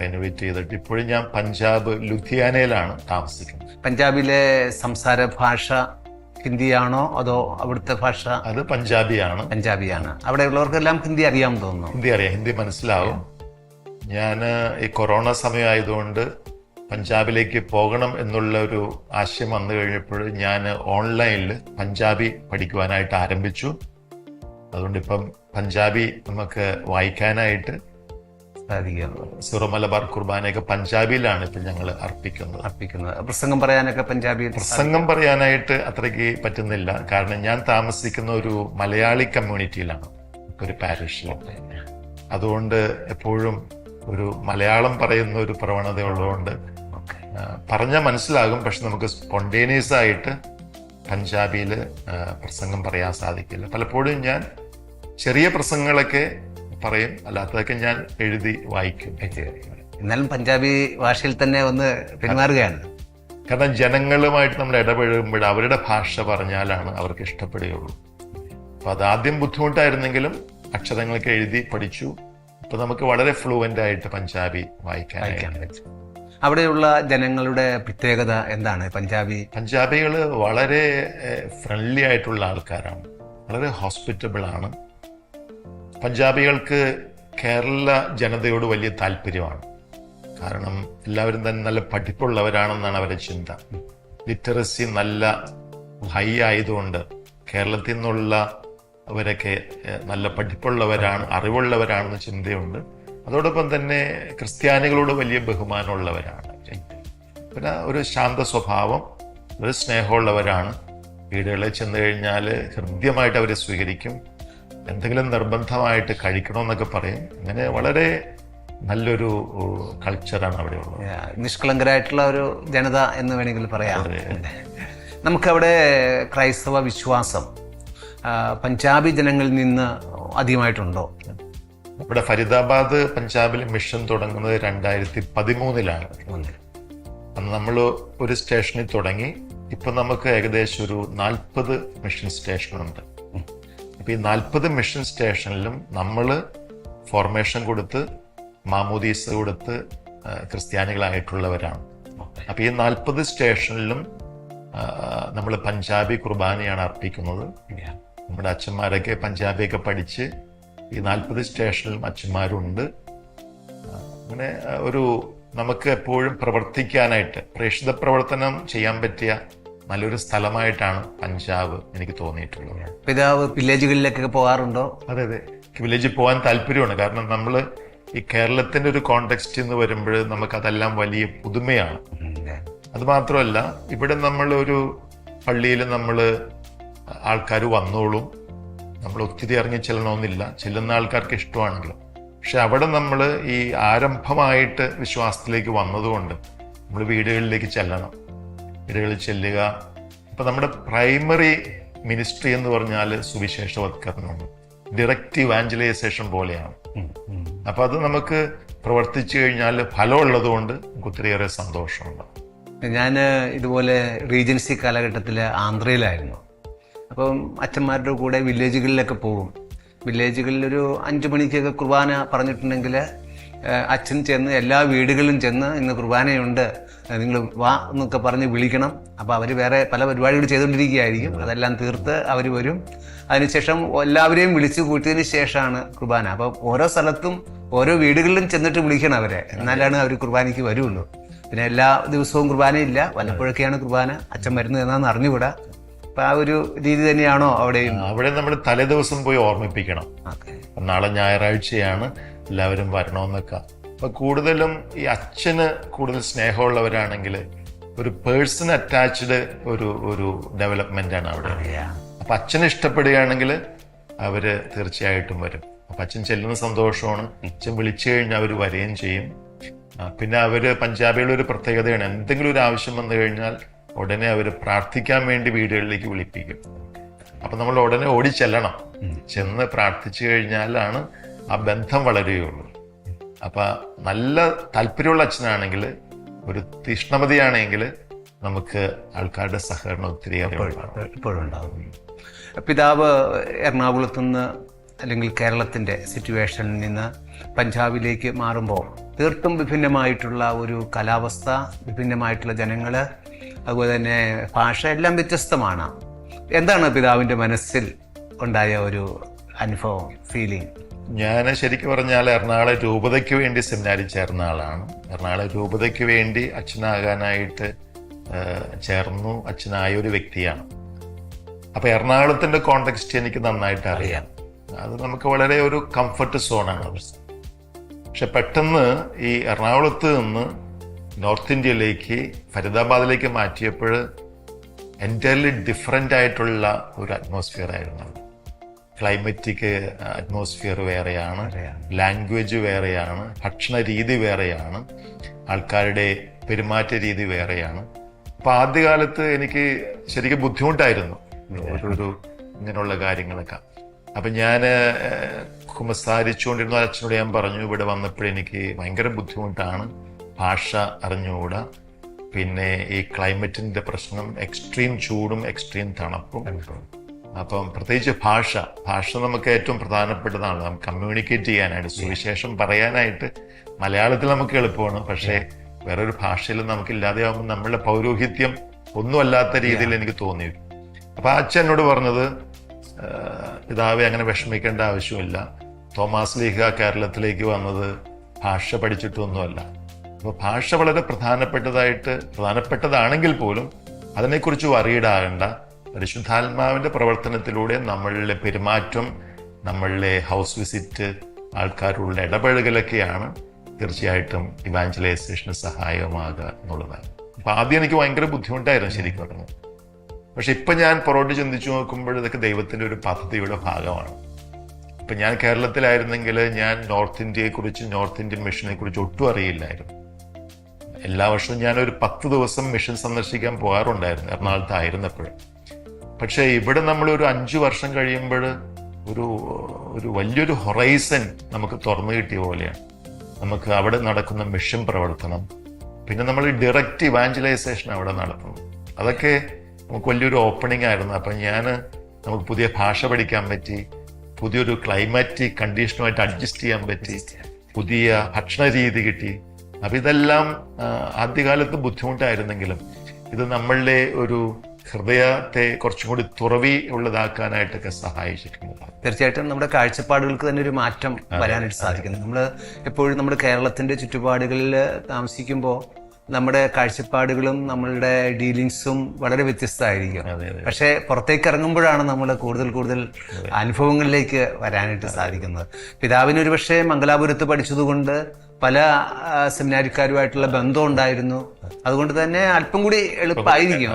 റെനോവേറ്റ് ചെയ്തിട്ട് ഇപ്പോഴും ഞാൻ പഞ്ചാബ് ലുധിയാനയിലാണ് താമസിക്കുന്നത്. പഞ്ചാബിലെ സംസാര ഭാഷ ഹിന്ദിയാണോ അതോ അവിടുത്തെ ഭാഷ? അത് പഞ്ചാബിയാണ്. പഞ്ചാബിയാണ്. അവിടെ ഉള്ളവർക്കെല്ലാം ഹിന്ദി അറിയാമെന്ന് തോന്നുന്നു. ഹിന്ദി അറിയാം. ഹിന്ദി മനസ്സിലാവും. ഞാൻ ഈ കൊറോണ സമയമായതുകൊണ്ട് പഞ്ചാബിലേക്ക് പോകണം എന്നുള്ള ഒരു ആശയം വന്നു കഴിഞ്ഞപ്പോൾ ഞാൻ ഓൺലൈനിൽ പഞ്ചാബി പഠിക്കുവാനായിട്ട് ആരംഭിച്ചു. അതുകൊണ്ട് ഇപ്പം പഞ്ചാബി നമുക്ക് വായിക്കാനായിട്ട് സിറോ മലബാർ കുർബാനയൊക്കെ പഞ്ചാബിയിലാണ് ഇപ്പം ഞങ്ങൾ അർപ്പിക്കുന്നത്. അർപ്പിക്കുന്നത്. പ്രസംഗം പറയാനൊക്കെ പഞ്ചാബി പ്രസംഗം പറയാനായിട്ട് അത്രയ്ക്ക് പറ്റുന്നില്ല. കാരണം ഞാൻ താമസിക്കുന്ന ഒരു മലയാളി കമ്മ്യൂണിറ്റിയിലാണ്. ഒരു പാരിഷിൽ. അതുകൊണ്ട് എപ്പോഴും ഒരു മലയാളം പറയുന്ന ഒരു പ്രവണത ഉള്ളതുകൊണ്ട് പറഞ്ഞാൽ മനസ്സിലാകും. പക്ഷെ നമുക്ക് സ്പോണ്ടേനിയസ് ആയിട്ട് പഞ്ചാബിയിൽ പ്രസംഗം പറയാൻ സാധിക്കില്ല. പലപ്പോഴും ഞാൻ ചെറിയ പ്രസംഗങ്ങളൊക്കെ പറയും. അല്ലാത്തതൊക്കെ ഞാൻ എഴുതി വായിക്കും. എന്നാലും പഞ്ചാബി ഭാഷയിൽ തന്നെ ഒന്ന് പെരുമാറുകയാണ് കാരണം ജനങ്ങളുമായിട്ട് നമ്മൾ ഇടപഴകുമ്പോൾ അവരുടെ ഭാഷ പറഞ്ഞാലാണ് അവർക്ക് ഇഷ്ടപ്പെടുകയുള്ളൂ. അപ്പൊ അതാദ്യം ബുദ്ധിമുട്ടായിരുന്നെങ്കിലും അക്ഷരങ്ങളൊക്കെ എഴുതി പഠിച്ചു. ഇപ്പൊ നമുക്ക് വളരെ ഫ്ലുവന്റ് ആയിട്ട് പഞ്ചാബി വായിക്കാൻ വായിക്കാൻ പറ്റും. അവിടെയുള്ള ജനങ്ങളുടെ പ്രത്യേകത എന്താണ്? പഞ്ചാബി പഞ്ചാബികൾ വളരെ ഫ്രണ്ട്ലി ആയിട്ടുള്ള ആൾക്കാരാണ്. വളരെ ഹോസ്പിറ്റബിൾ ആണ്. പഞ്ചാബികൾക്ക് കേരള ജനതയോട് വലിയ താല്പര്യമാണ്. കാരണം എല്ലാവരും തന്നെ നല്ല പഠിപ്പുള്ളവരാണെന്നാണ് അവരുടെ ചിന്ത. ലിറ്ററസി നല്ല ഹൈ ആയതുകൊണ്ട് കേരളത്തിൽ നിന്നുള്ള അവരൊക്കെ നല്ല പഠിപ്പുള്ളവരാണ് അറിവുള്ളവരാണെന്ന് ചിന്തയുണ്ട്. അതോടൊപ്പം തന്നെ ക്രിസ്ത്യാനികളോട് വലിയ ബഹുമാനമുള്ളവരാണ്. പിന്നെ ഒരു ശാന്ത സ്വഭാവം ഒരു സ്നേഹമുള്ളവരാണ്. വീടുകളിൽ ചെന്ന് കഴിഞ്ഞാൽ ഹൃദ്യമായിട്ട് അവരെ സ്വീകരിക്കും. എന്തെങ്കിലും നിർബന്ധമായിട്ട് കഴിക്കണമെന്നൊക്കെ പറയും. അങ്ങനെ വളരെ നല്ലൊരു കൾച്ചറാണ് അവിടെ ഉള്ളത്. നിഷ്കളങ്കരായിട്ടുള്ള ഒരു ജനത എന്ന് വേണമെങ്കിൽ പറയാം. നമുക്കവിടെ ക്രൈസ്തവ വിശ്വാസം പഞ്ചാബി ജനങ്ങളിൽ നിന്ന് അധികമായിട്ടുണ്ടോ? ഇവിടെ ഫരീദാബാദ് പഞ്ചാബിൽ മിഷൻ തുടങ്ങുന്നത് രണ്ടായിരത്തി പതിമൂന്നിലാണ് അന്ന് നമ്മൾ ഒരു സ്റ്റേഷനിൽ തുടങ്ങി. ഇപ്പം നമുക്ക് ഏകദേശം ഒരു നാൽപ്പത് മിഷൻ സ്റ്റേഷനുണ്ട്. അപ്പോൾ ഈ നാൽപ്പത് മിഷൻ സ്റ്റേഷനിലും നമ്മൾ ഫോർമേഷൻ കൊടുത്ത് മാമോദീസ കൊടുത്ത് ക്രിസ്ത്യാനികളായിട്ടുള്ളവരാണ്. അപ്പോൾ ഈ നാൽപ്പത് സ്റ്റേഷനിലും നമ്മൾ പഞ്ചാബി കുർബാനയാണ് അർപ്പിക്കുന്നത്. നമ്മുടെ അച്ഛന്മാരൊക്കെ പഞ്ചാബിയൊക്കെ പഠിച്ച് ഈ നാൽപ്പത് സ്റ്റേഷനിലും അച്ഛന്മാരുണ്ട്. അങ്ങനെ ഒരു നമുക്ക് എപ്പോഴും പ്രവർത്തിക്കാനായിട്ട് പ്രേക്ഷിത പ്രവർത്തനം ചെയ്യാൻ പറ്റിയ നല്ലൊരു സ്ഥലമായിട്ടാണ് പഞ്ചാബ് എനിക്ക് തോന്നിയിട്ടുള്ളത്. പിതാവ് വില്ലേജുകളിലേക്കൊക്കെ പോകാറുണ്ടോ? അതെ അതെ. വില്ലേജിൽ പോകാൻ താല്പര്യമാണ്. കാരണം നമ്മൾ ഈ കേരളത്തിന്റെ ഒരു കോണ്ടെക്സ്റ്റ് എന്ന് വരുമ്പോൾ നമുക്കതെല്ലാം വലിയ പുതുമയാണ്. അത് മാത്രമല്ല ഇവിടെ നമ്മൾ ഒരു പള്ളിയിൽ നമ്മൾ ആൾക്കാർ വന്നോളും. നമ്മൾ ഒത്തിരി ഇറങ്ങി ചെല്ലണമെന്നില്ല. ചെല്ലുന്ന ആൾക്കാർക്ക് ഇഷ്ടമാണെങ്കിലും. പക്ഷെ അവിടെ നമ്മൾ ഈ ആരംഭമായിട്ട് വിശ്വാസത്തിലേക്ക് വന്നതുകൊണ്ട് നമ്മൾ വീടുകളിലേക്ക് ചെല്ലണം. വീടുകളിൽ ചെല്ലുക. ഇപ്പം നമ്മുടെ പ്രൈമറി മിനിസ്ട്രി എന്ന് പറഞ്ഞാൽ സുവിശേഷവത്കരണമാണ്. ഡിറക്റ്റ് ഇവാഞ്ചലൈസേഷൻ പോലെയാണ്. അപ്പം അത് നമുക്ക് പ്രവർത്തിച്ചു കഴിഞ്ഞാൽ ഫലമുള്ളത് കൊണ്ട് നമുക്ക് ഒത്തിരിയേറെ സന്തോഷമുണ്ട്. ഞാൻ ഇതുപോലെ റീജൻസി കാലഘട്ടത്തിൽ ആന്ധ്രയിലായിരുന്നു. അപ്പം അച്ഛന്മാരുടെ കൂടെ വില്ലേജുകളിലൊക്കെ പോകും. വില്ലേജുകളിൽ ഒരു അഞ്ചു മണിക്കൊക്കെ കുർബാന പറഞ്ഞിട്ടുണ്ടെങ്കിൽ അച്ഛൻ ചെന്ന് എല്ലാ വീടുകളിലും ചെന്ന് ഇന്ന് കുർബാനയുണ്ട് നിങ്ങൾ വാ എന്നൊക്കെ പറഞ്ഞ് വിളിക്കണം. അപ്പോൾ അവർ വേറെ പല പരിപാടികൾ ചെയ്തുകൊണ്ടിരിക്കുകയായിരിക്കും. അതെല്ലാം തീർത്ത് അവർ വരും. അതിനുശേഷം എല്ലാവരെയും വിളിച്ചു കൂട്ടിയതിന് ശേഷമാണ് കുർബാന. അപ്പോൾ ഓരോ സ്ഥലത്തും ഓരോ വീടുകളിലും ചെന്നിട്ട് വിളിക്കണം അവരെ. എന്നാലാണ് അവർ കുർബാനയ്ക്ക് വരുള്ളൂ. പിന്നെ എല്ലാ ദിവസവും കുർബാനയില്ല. വല്ലപ്പോഴൊക്കെയാണ് കുർബാന. അച്ഛൻ വരുന്നത് എന്നാന്ന് അറിഞ്ഞുകൂടാ. ആ ഒരു രീതി തന്നെയാണോ അവിടെയും? അവിടെ നമ്മൾ തലേദിവസം പോയി ഓർമ്മിപ്പിക്കണം. നാളെ ഞായറാഴ്ചയാണ് എല്ലാവരും വരണമെന്നൊക്കെ. അപ്പൊ കൂടുതലും ഈ അച്ഛന് കൂടുതൽ സ്നേഹമുള്ളവരാണെങ്കിൽ ഒരു പേഴ്സൺ അറ്റാച്ച്ഡ് ഒരു ഒരു ഡെവലപ്മെന്റ് ആണ് അവിടെ അപ്പൊ അച്ഛനെ ഇഷ്ടപ്പെടുകയാണെങ്കിൽ അവർ തീർച്ചയായിട്ടും വരും. അപ്പൊ അച്ഛൻ ചെല്ലുന്ന സന്തോഷമാണ്. അച്ഛൻ വിളിച്ചു കഴിഞ്ഞാൽ അവർ വരികയും ചെയ്യും. പിന്നെ അവർ പഞ്ചാബികളുടെ ഒരു പ്രത്യേകതയാണ്. എന്തെങ്കിലും ഒരു ആവശ്യം വന്നു കഴിഞ്ഞാൽ ഉടനെ അവർ പ്രാർത്ഥിക്കാൻ വേണ്ടി വീടുകളിലേക്ക് വിളിപ്പിക്കും. അപ്പം നമ്മൾ ഉടനെ ഓടി ചെല്ലണം ചെന്ന് പ്രാർത്ഥിച്ചു കഴിഞ്ഞാലാണ് ആ ബന്ധം വളരുകയുള്ളൂ. അപ്പം നല്ല താല്പര്യമുള്ള അച്ഛനാണെങ്കിൽ ഒരു തീഷ്ണമതിയാണെങ്കിൽ നമുക്ക് ആൾക്കാരുടെ സഹകരണം ഒത്തിരി. ഇപ്പോഴും ഉണ്ടാകും പിതാവ് എറണാകുളത്ത് നിന്ന് അല്ലെങ്കിൽ കേരളത്തിന്റെ സിറ്റുവേഷനിൽ നിന്ന് പഞ്ചാബിലേക്ക് മാറുമ്പോൾ തീർത്തും വിഭിന്നമായിട്ടുള്ള ഒരു കാലാവസ്ഥ വിഭിന്നമായിട്ടുള്ള ജനങ്ങൾ അതുപോലെ തന്നെ ഭാഷ എല്ലാം വ്യത്യസ്തമാണ്. എന്താണ് പിതാവിന്റെ മനസ്സിൽ ഉണ്ടായ ഒരു അനുഭവം ഫീലിംഗ് ഞാൻ ശരിക്കും പറഞ്ഞാൽ എറണാകുളം രൂപതയ്ക്ക് വേണ്ടി സെമിനാരിൽ ചേർന്ന ആളാണ്. എറണാകുളം രൂപതയ്ക്ക് വേണ്ടി അച്ഛനാകാനായിട്ട് ചേർന്നു അച്ഛനായ ഒരു വ്യക്തിയാണ്. അപ്പോൾ എറണാകുളത്തിന്റെ കോണ്ടെക്സ്റ്റ് എനിക്ക് നന്നായിട്ട് അറിയാം. അത് നമുക്ക് വളരെ ഒരു കംഫർട്ട് സോണാണ് പക്ഷെ പെട്ടെന്ന് ഈ എറണാകുളത്ത് നിന്ന് നോർത്ത് ഇന്ത്യയിലേക്ക് ഫരീദാബാദിലേക്ക് മാറ്റിയപ്പോൾ എന്റയർലി ഡിഫറെന്റ് ആയിട്ടുള്ള ഒരു അറ്റ്മോസ്ഫിയർ ആയിരുന്നു. ക്ലൈമറ്റിക് അറ്റ്മോസ്ഫിയർ വേറെയാണ്. ലാംഗ്വേജ് വേറെയാണ്. ഭക്ഷണ രീതി വേറെയാണ്. ആൾക്കാരുടെ പെരുമാറ്റ രീതി വേറെയാണ്. അപ്പം ആദ്യകാലത്ത് എനിക്ക് ശരിക്കും ബുദ്ധിമുട്ടായിരുന്നു. ഒരു ഇങ്ങനെയുള്ള കാര്യങ്ങളൊക്കെ. അപ്പൊ ഞാൻ കുമസാരിച്ചുകൊണ്ടിരുന്ന അച്ഛനോട് ഞാൻ പറഞ്ഞു ഇവിടെ വന്നപ്പോഴെനിക്ക് ഭയങ്കര ബുദ്ധിമുട്ടാണ്. ഭാഷ അറിഞ്ഞുകൂടാ. പിന്നെ ഈ ക്ലൈമറ്റിന്റെ പ്രശ്നം എക്സ്ട്രീം ചൂടും എക്സ്ട്രീം തണുപ്പും. അപ്പം പ്രത്യേകിച്ച് ഭാഷ ഭാഷ നമുക്ക് ഏറ്റവും പ്രധാനപ്പെട്ടതാണ്. നമുക്ക് കമ്മ്യൂണിക്കേറ്റ് ചെയ്യാനായിട്ട് സുവിശേഷം പറയാനായിട്ട് മലയാളത്തിൽ നമുക്ക് എളുപ്പമാണ്. പക്ഷേ വേറൊരു ഭാഷയിൽ നമുക്ക് ഇല്ലാതെയാകുമ്പോൾ നമ്മളുടെ പൗരോഹിത്യം ഒന്നുമല്ലാത്ത രീതിയിൽ എനിക്ക് തോന്നി. അപ്പൊ അച്ഛൻ എന്നോട് പറഞ്ഞത് "ആഹ് പിതാവെ അങ്ങനെ വിഷമിക്കേണ്ട ആവശ്യമില്ല. തോമാസ് ലീഹ കേരളത്തിലേക്ക് വന്നത് ഭാഷ പഠിച്ചിട്ടൊന്നുമല്ല. അപ്പോൾ ഭാഷ വളരെ പ്രധാനപ്പെട്ടതായിട്ട് പ്രധാനപ്പെട്ടതാണെങ്കിൽ പോലും അതിനെക്കുറിച്ച് അറിയിടാകേണ്ട. പരിശുദ്ധാത്മാവിന്റെ പ്രവർത്തനത്തിലൂടെ നമ്മളിലെ പെരുമാറ്റം നമ്മളിലെ ഹൗസ് വിസിറ്റ് ആൾക്കാരുള്ള ഇടപഴകലൊക്കെയാണ് തീർച്ചയായിട്ടും ഇവാഞ്ചലൈസേഷന് സഹായമാകുക എന്നുള്ളതാണ് അപ്പോൾ ആദ്യം എനിക്ക് ഭയങ്കര ബുദ്ധിമുട്ടായിരുന്നു ശരിക്കും പറഞ്ഞു പക്ഷെ ഇപ്പം ഞാൻ പുറകോട്ട് ചിന്തിച്ചു നോക്കുമ്പോൾ ഇതൊക്കെ ദൈവത്തിന്റെ ഒരു പദ്ധതിയുടെ ഭാഗമാണ്. ഇപ്പം ഞാൻ കേരളത്തിലായിരുന്നെങ്കിൽ ഞാൻ നോർത്ത് ഇന്ത്യയെക്കുറിച്ച് നോർത്ത് ഇന്ത്യൻ മിഷനെക്കുറിച്ച് ഒട്ടും അറിയില്ലായിരുന്നു. എല്ലാ വർഷവും ഞാൻ ഒരു പത്ത് ദിവസം മിഷൻ സന്ദർശിക്കാൻ പോകാറുണ്ടായിരുന്നു എറണാകുളത്തായിരുന്നപ്പോഴും പക്ഷേ ഇവിടെ നമ്മൾ ഒരു അഞ്ചു വർഷം കഴിയുമ്പോൾ ഒരു ഒരു വലിയൊരു ഹൊറൈസൺ നമുക്ക് തുറന്നു കിട്ടിയ പോലെയാണ്. നമുക്ക് അവിടെ നടക്കുന്ന മിഷൻ പ്രവർത്തനം പിന്നെ നമ്മൾ ഡയറക്റ്റ് ഇവാഞ്ചലൈസേഷൻ അവിടെ നടത്തുന്നു. അതൊക്കെ നമുക്ക് വലിയൊരു ഓപ്പണിംഗ് ആയിരുന്നു. അപ്പം ഞാൻ നമുക്ക് പുതിയ ഭാഷ പഠിക്കാൻ പറ്റി പുതിയൊരു ക്ലൈമാറ്റിക് കണ്ടീഷനുമായിട്ട് അഡ്ജസ്റ്റ് ചെയ്യാൻ പറ്റി പുതിയ ഭക്ഷണ രീതി കിട്ടി അപ്പൊ ഇതെല്ലാം ആദ്യകാലത്ത് ബുദ്ധിമുട്ടായിരുന്നെങ്കിലും ഇത് നമ്മളുടെ ഒരു ഹൃദയത്തെ കുറച്ചും കൂടി തുറവി ഉള്ളതാക്കാനായിട്ടൊക്കെ സഹായിച്ചിട്ടുണ്ട്. തീർച്ചയായിട്ടും നമ്മുടെ കാഴ്ചപ്പാടുകൾക്ക് തന്നെ ഒരു മാറ്റം വരാനായിട്ട് സാധിക്കുന്നു. നമ്മൾ എപ്പോഴും നമ്മുടെ കേരളത്തിന്റെ ചുറ്റുപാടുകളിൽ താമസിക്കുമ്പോൾ നമ്മുടെ കാഴ്ചപ്പാടുകളും നമ്മളുടെ ഡീലിങ്സും വളരെ വ്യത്യസ്തമായിരിക്കും. പക്ഷേ പുറത്തേക്ക് ഇറങ്ങുമ്പോഴാണ് നമ്മൾ കൂടുതൽ കൂടുതൽ അനുഭവങ്ങളിലേക്ക് വരാനായിട്ട് സാധിക്കുന്നത്. പിതാവിനൊരു ഒരുപക്ഷെ മംഗലാപുരത്ത് പഠിച്ചതുകൊണ്ട് പല സെമിനാരിക്കാരുമായിട്ടുള്ള ബന്ധം ഉണ്ടായിരുന്നു. അതുകൊണ്ട് തന്നെ അല്പം കൂടി എളുപ്പമായിരിക്കും.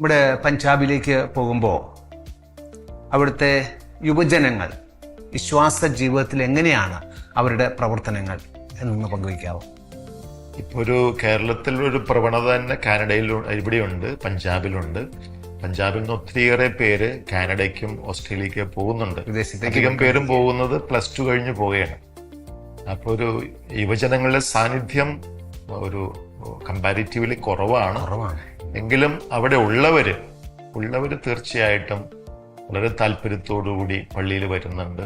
ഇവിടെ പഞ്ചാബിലേക്ക് പോകുമ്പോൾ അവിടുത്തെ യുവജനങ്ങൾ വിശ്വാസ ജീവിതത്തിൽ എങ്ങനെയാണ് അവരുടെ പ്രവർത്തനങ്ങൾ എന്നൊന്ന് പങ്കുവയ്ക്കാവോ? ഇപ്പൊ ഒരു കേരളത്തിൽ ഒരു പ്രവണത തന്നെ കാനഡയിൽ ഇവിടെയുണ്ട് പഞ്ചാബിലുണ്ട്. പഞ്ചാബിൽ നിന്ന് ഒത്തിരിയേറെ പേര് കാനഡയ്ക്കും ഓസ്ട്രേലിയക്കും പോകുന്നുണ്ട്. അധികം പേരും പോകുന്നത് പ്ലസ് ടു കഴിഞ്ഞ് പോവുകയാണ്. അപ്പോൾ ഒരു യുവജനങ്ങളുടെ സാന്നിധ്യം ഒരു കമ്പാരിറ്റീവ്ലി കുറവാണ്. എങ്കിലും അവിടെ ഉള്ളവര് ഉള്ളവര് തീർച്ചയായിട്ടും വളരെ താല്പര്യത്തോടുകൂടി പള്ളിയിൽ വരുന്നുണ്ട്.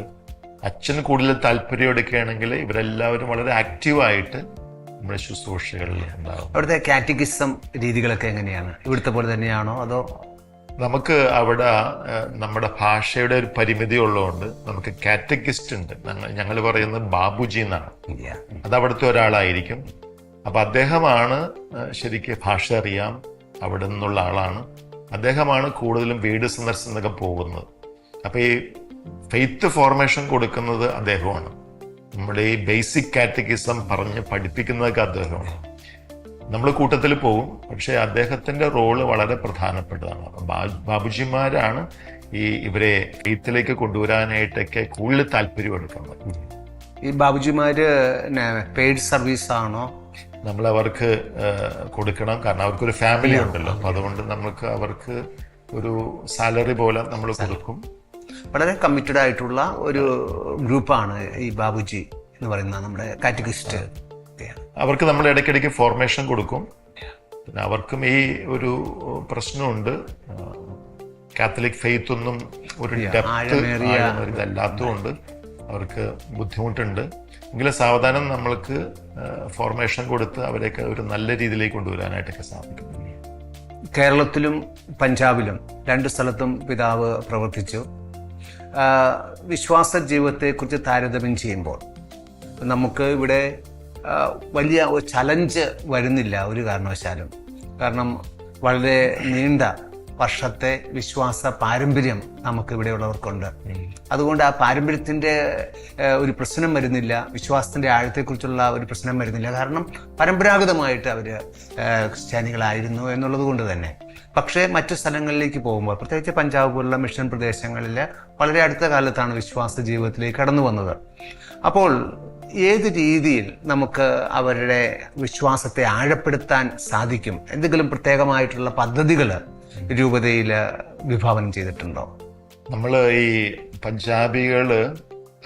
അച്ഛന് കൂടുതൽ താല്പര്യം എടുക്കുകയാണെങ്കിൽ ഇവരെല്ലാവരും വളരെ ആക്റ്റീവായിട്ട് നമ്മുടെ ശുശ്രൂഷകളിൽ ഉണ്ടാകും അവിടുത്തെ കാറ്റഗിസം രീതികളൊക്കെ എങ്ങനെയാണ്? ഇവിടുത്തെ പോലെ തന്നെയാണോ അതോ നമുക്ക് അവിടെ നമ്മുടെ ഭാഷയുടെ ഒരു പരിമിതി ഉള്ളതുകൊണ്ട് നമുക്ക് കാറ്റഗിസ്റ്റ് ഉണ്ട്. ഞങ്ങൾ പറയുന്നത് ബാബുജി എന്നാണ്. അത് അവിടുത്തെ ഒരാളായിരിക്കും. അപ്പൊ അദ്ദേഹമാണ് ശരിക്കും ശരിക്ക് ഭാഷ അറിയാം അവിടെ നിന്നുള്ള ആളാണ്. അദ്ദേഹമാണ് കൂടുതലും വീട് സന്ദർശനമൊക്കെ പോകുന്നത്. അപ്പൊ ഈ ഫെയ്ത്ത് ഫോർമേഷൻ കൊടുക്കുന്നത് അദ്ദേഹമാണ്. നമ്മുടെ ഈ ബേസിക് കാറ്റഗിസം പറഞ്ഞ് പഠിപ്പിക്കുന്നതൊക്കെ അദ്ദേഹമാണ്. നമ്മൾ കൂട്ടത്തിൽ പോകും പക്ഷെ അദ്ദേഹത്തിന്റെ റോൾ വളരെ പ്രധാനപ്പെട്ടതാണ്. ബാബുജിമാരാണ് ഈ ഇവരെ എഴുത്തിലേക്ക് കൊണ്ടുവരാനായിട്ടൊക്കെ കൂടുതൽ താല്പര്യം എടുക്കുന്നത്. ഈ ബാബുജിമാര് പെയ്ഡ് സർവീസ് ആണോ? നമ്മൾ അവർക്ക് കൊടുക്കണം. കാരണം അവർക്കൊരു ഫാമിലി ഉണ്ടല്ലോ. അപ്പൊ അതുകൊണ്ട് നമുക്ക് അവർക്ക് ഒരു സാലറി പോലെ നമ്മൾ കൊടുക്കും. വളരെ കമ്മിറ്റഡ് ആയിട്ടുള്ള ഒരു ഗ്രൂപ്പാണ് ഈ ബാബുജി എന്ന് പറയുന്ന നമ്മുടെ കാറ്റഗിസ്റ്റ് അവർക്ക് നമ്മൾ ഇടയ്ക്കിടയ്ക്ക് ഫോർമേഷൻ കൊടുക്കും. പിന്നെ അവർക്കും ഈ ഒരു പ്രശ്നമുണ്ട്. കാത്തലിക് ഫെയ്ത്ത് ഒന്നും ഒരു ഇതല്ലാത്തതുകൊണ്ട് അവർക്ക് ബുദ്ധിമുട്ടുണ്ട്. എങ്കിലും സാവധാനം നമ്മൾക്ക് ഫോർമേഷൻ കൊടുത്ത് അവരെയൊക്കെ ഒരു നല്ല രീതിയിലേക്ക് കൊണ്ടുവരാനായിട്ടൊക്കെ സാധിക്കും കേരളത്തിലും പഞ്ചാബിലും രണ്ട് സ്ഥലത്തും പിതാവ് പ്രവർത്തിച്ചു. വിശ്വാസ ജീവിതത്തെക്കുറിച്ച് താരതമ്യം ചെയ്യുമ്പോൾ നമുക്ക് ഇവിടെ വലിയ ചലഞ്ച് വരുന്നില്ല ഒരു കാരണവശാലും. കാരണം വളരെ നീണ്ട വർഷത്തെ വിശ്വാസ പാരമ്പര്യം നമുക്ക് ഇവിടെയുള്ളവർക്കുണ്ട് അതുകൊണ്ട് ആ പാരമ്പര്യത്തിന്റെ ഒരു പ്രശ്നം വരുന്നില്ല വിശ്വാസത്തിന്റെ ആഴത്തെക്കുറിച്ചുള്ള ഒരു പ്രശ്നം വരുന്നില്ല. കാരണം പരമ്പരാഗതമായിട്ട് അവർ ക്രിസ്ത്യാനികളായിരുന്നു എന്നുള്ളത് കൊണ്ട് തന്നെ. പക്ഷേ മറ്റു സ്ഥലങ്ങളിലേക്ക് പോകുമ്പോൾ പ്രത്യേകിച്ച് പഞ്ചാബ് പോലുള്ള മിഷൻ പ്രദേശങ്ങളിൽ വളരെ അടുത്ത കാലത്താണ് വിശ്വാസ ജീവിതത്തിലേക്ക് കടന്നു വന്നത്. അപ്പോൾ ഏത് രീതിയിൽ നമുക്ക് അവരുടെ വിശ്വാസത്തെ ആഴപ്പെടുത്താൻ സാധിക്കും? എന്തെങ്കിലും പ്രത്യേകമായിട്ടുള്ള പദ്ധതികൾ രൂപതയിൽ വിഭാവനം ചെയ്തിട്ടുണ്ടോ? നമ്മൾ ഈ പഞ്ചാബികൾ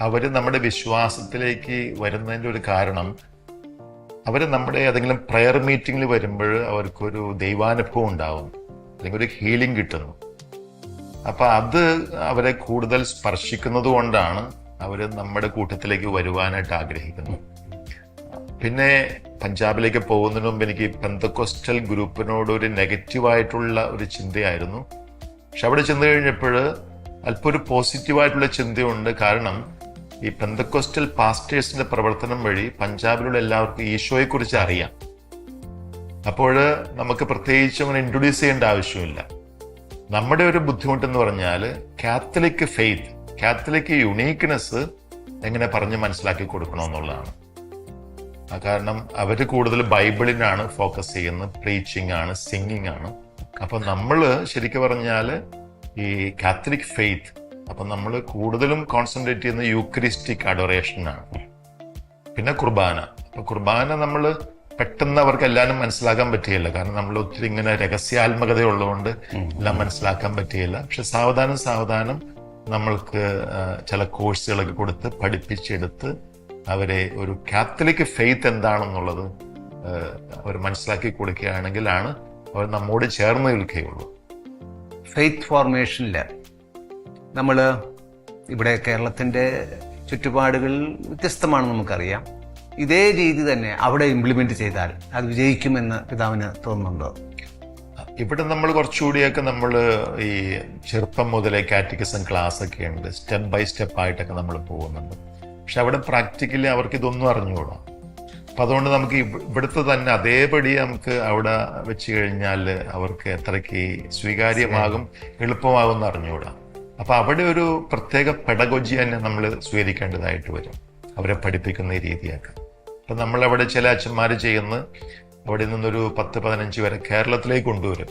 അവർ നമ്മുടെ വിശ്വാസത്തിലേക്ക് വരുന്നതിന്റെ ഒരു കാരണം അവർ നമ്മുടെ ഏതെങ്കിലും പ്രയർ മീറ്റിങ്ങിൽ വരുമ്പോൾ അവർക്കൊരു ദൈവാനുഭവം ഉണ്ടാവും. അല്ലെങ്കിൽ ഒരു ഹീലിംഗ് കിട്ടുന്നു. അപ്പൊ അത് അവരെ കൂടുതൽ സ്പർശിക്കുന്നത് കൊണ്ടാണ് അവർ നമ്മുടെ കൂട്ടത്തിലേക്ക് വരുവാനായിട്ട് ആഗ്രഹിക്കുന്നത്. പിന്നെ പഞ്ചാബിലേക്ക് പോകുന്നതിന് മുമ്പ് എനിക്ക് പെന്തക്കോസ്റ്റൽ ഗ്രൂപ്പിനോട് ഒരു നെഗറ്റീവായിട്ടുള്ള ഒരു ചിന്തയായിരുന്നു. പക്ഷെ അവിടെ ചെന്ന് കഴിഞ്ഞപ്പോൾ അല്പം ഒരു പോസിറ്റീവായിട്ടുള്ള ചിന്തയുണ്ട്. കാരണം ഈ പെന്തക്കോസ്റ്റൽ പാസ്റ്റേഴ്സിന്റെ പ്രവർത്തനം വഴി പഞ്ചാബിലുള്ള എല്ലാവർക്കും ഈശോയെക്കുറിച്ച് അറിയാം. അപ്പോൾ നമുക്ക് പ്രത്യേകിച്ച് അങ്ങനെ ഇൻട്രൊഡ്യൂസ് ചെയ്യേണ്ട ആവശ്യമില്ല. നമ്മുടെ ഒരു ബുദ്ധിമുട്ടെന്ന് പറഞ്ഞാൽ കാത്തലിക് ഫെയ്ത്ത് കാത്തലിക് യുണീക്ക്നെസ് എങ്ങനെ പറഞ്ഞ് മനസ്സിലാക്കി കൊടുക്കണമെന്നുള്ളതാണ് കാരണം അവർ കൂടുതൽ ബൈബിളിനാണ് ഫോക്കസ് ചെയ്യുന്നത് പ്രീച്ചിങ് ആണ് സിംഗിങ് ആണ്. അപ്പം നമ്മൾ ശരിക്കും പറഞ്ഞാൽ ഈ കാത്തലിക് ഫെയ്ത്ത് അപ്പം നമ്മൾ കൂടുതലും കോൺസെൻട്രേറ്റ് ചെയ്യുന്ന യൂക്രിസ്റ്റിക് അഡോറേഷനാണ് പിന്നെ കുർബാന. അപ്പം കുർബാന നമ്മൾ പെട്ടെന്ന് അവർക്ക് എല്ലാവരും മനസ്സിലാക്കാൻ പറ്റിയില്ല. കാരണം നമ്മൾ ഒത്തിരി ഇങ്ങനെ രഹസ്യാത്മകത ഉള്ളതുകൊണ്ട് എല്ലാം മനസ്സിലാക്കാൻ പറ്റിയില്ല. പക്ഷെ സാവധാനം സാവധാനം നമ്മൾക്ക് ചില കോഴ്സുകളൊക്കെ കൊടുത്ത് പഠിപ്പിച്ചെടുത്ത് അവരെ ഒരു കാത്തലിക് ഫെയ്ത്ത് എന്താണെന്നുള്ളത് അവർ മനസ്സിലാക്കി കൊടുക്കുകയാണെങ്കിലാണ് അവർ നമ്മോട് ചേർന്ന് നിൽക്കുകയുള്ളൂ. ഫെയ്ത്ത് ഫോർമേഷനിൽ നമ്മൾ ഇവിടെ കേരളത്തിന്റെ ചുറ്റുപാടുകൾ വ്യത്യസ്തമാണെന്ന് നമുക്കറിയാം. ഇതേ രീതി തന്നെ അവിടെ ഇംപ്ലിമെന്റ് ചെയ്താൽ അത് വിജയിക്കുമെന്ന് പിതാവിന് തോന്നുന്നുണ്ടോ? ഇവിടെ നമ്മൾ കുറച്ചുകൂടിയൊക്കെ നമ്മൾ ഈ ചെറുപ്പം മുതലേ കാറ്റഗിസം ക്ലാസ് ഒക്കെ ഉണ്ട്. സ്റ്റെപ്പ് ബൈ സ്റ്റെപ്പ് ആയിട്ടൊക്കെ നമ്മൾ പോകുന്നുണ്ട്. പക്ഷെ അവിടെ പ്രാക്ടിക്കലി അവർക്ക് ഇതൊന്നും അറിഞ്ഞുകൂടാ. അപ്പൊ അതുകൊണ്ട് നമുക്ക് ഇവ- ഇവിടുത്തെ തന്നെ അതേപടി നമുക്ക് അവിടെ വെച്ച് കഴിഞ്ഞാൽ അവർക്ക് എത്രയ്ക്ക് സ്വീകാര്യമാകും എളുപ്പമാകും എന്ന് അറിഞ്ഞുകൂടാ. അപ്പൊ അവിടെ ഒരു പ്രത്യേക പെടകൊജി തന്നെ നമ്മൾ സ്വീകരിക്കേണ്ടതായിട്ട് വരും. അവരെ പഠിപ്പിക്കുന്ന രീതിയൊക്കെ. അപ്പൊ നമ്മളവിടെ ചില അച്ഛന്മാർ ചെയ്യുന്ന അവിടെ നിന്നൊരു പത്ത് പതിനഞ്ച് വരെ കേരളത്തിലേക്ക് കൊണ്ടുവരും.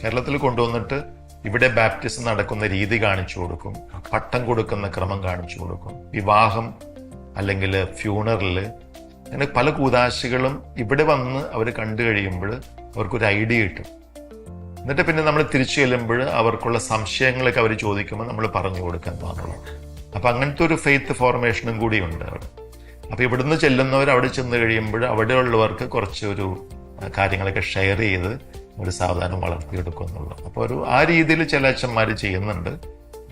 കേരളത്തിൽ കൊണ്ടുവന്നിട്ട് ഇവിടെ ബാപ്റ്റിസം നടക്കുന്ന രീതി കാണിച്ചു കൊടുക്കും. പട്ടം കൊടുക്കുന്ന ക്രമം കാണിച്ചു കൊടുക്കും. വിവാഹം അല്ലെങ്കിൽ ഫ്യൂണറൽ അങ്ങനെ പല കൂതാശികളും ഇവിടെ വന്ന് അവർ കണ്ടു കഴിയുമ്പോൾ അവർക്കൊരു ഐഡിയ കിട്ടും. എന്നിട്ട് പിന്നെ നമ്മൾ തിരിച്ചു ചെല്ലുമ്പോൾ അവർക്കുള്ള സംശയങ്ങളൊക്കെ അവർ ചോദിക്കുമ്പോൾ നമ്മൾ പറഞ്ഞു കൊടുക്കാൻ പാടുള്ളൂ. അപ്പം അങ്ങനത്തെ ഒരു ഫെയ്ത്ത് ഫോർമേഷനും കൂടിയുണ്ട് അവിടെ. അപ്പൊ ഇവിടുന്ന് ചെല്ലുന്നവർ അവിടെ ചെന്ന് കഴിയുമ്പോൾ അവിടെയുള്ളവർക്ക് കുറച്ച് ഒരു കാര്യങ്ങളൊക്കെ ഷെയർ ചെയ്ത് ഒരു സാവധാനം വളർത്തിയെടുക്കും എന്നുള്ളത് അപ്പോൾ ഒരു ആ രീതിയിൽ ചില അച്ഛന്മാർ ചെയ്യുന്നുണ്ട്.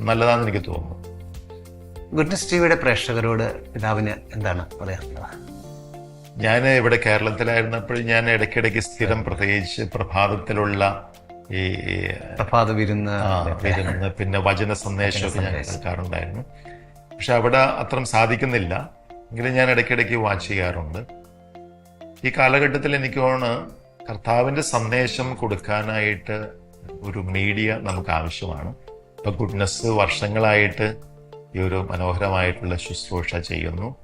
നല്ലതാണെന്ന് എനിക്ക് തോന്നുന്നു. ഗുഡ്നസ് ടിവിയുടെ പ്രേക്ഷകരോട് പിതാവിന് എന്താണ് പറയാനുള്ളത്? ഞാൻ ഇവിടെ കേരളത്തിലായിരുന്നപ്പോൾ ഞാൻ ഇടയ്ക്കിടയ്ക്ക് സ്ഥിരം പ്രത്യേകിച്ച് പ്രഭാതത്തിലുള്ള ഈ പ്രഭാത വിരുന്ന് വിരുന്ന് പിന്നെ വചന സന്ദേശമൊക്കെ ഞാൻ കേൾക്കാറുണ്ടായിരുന്നു. പക്ഷെ അവിടെ അത്രം സാധിക്കുന്നില്ല. എങ്കിലും ഞാൻ ഇടയ്ക്കിടയ്ക്ക് വാച്ച് ചെയ്യാറുണ്ട്. ഈ കാലഘട്ടത്തിൽ എനിക്ക് തോന്നുന്നു കർത്താവിന്റെ സന്ദേശം കൊടുക്കാനായിട്ട് ഒരു മീഡിയ നമുക്ക് ആവശ്യമാണ്. ഇപ്പം ഗുഡ്നസ് വർഷങ്ങളായിട്ട് ഈ ഒരു മനോഹരമായിട്ടുള്ള ശുശ്രൂഷ ചെയ്യുന്നു.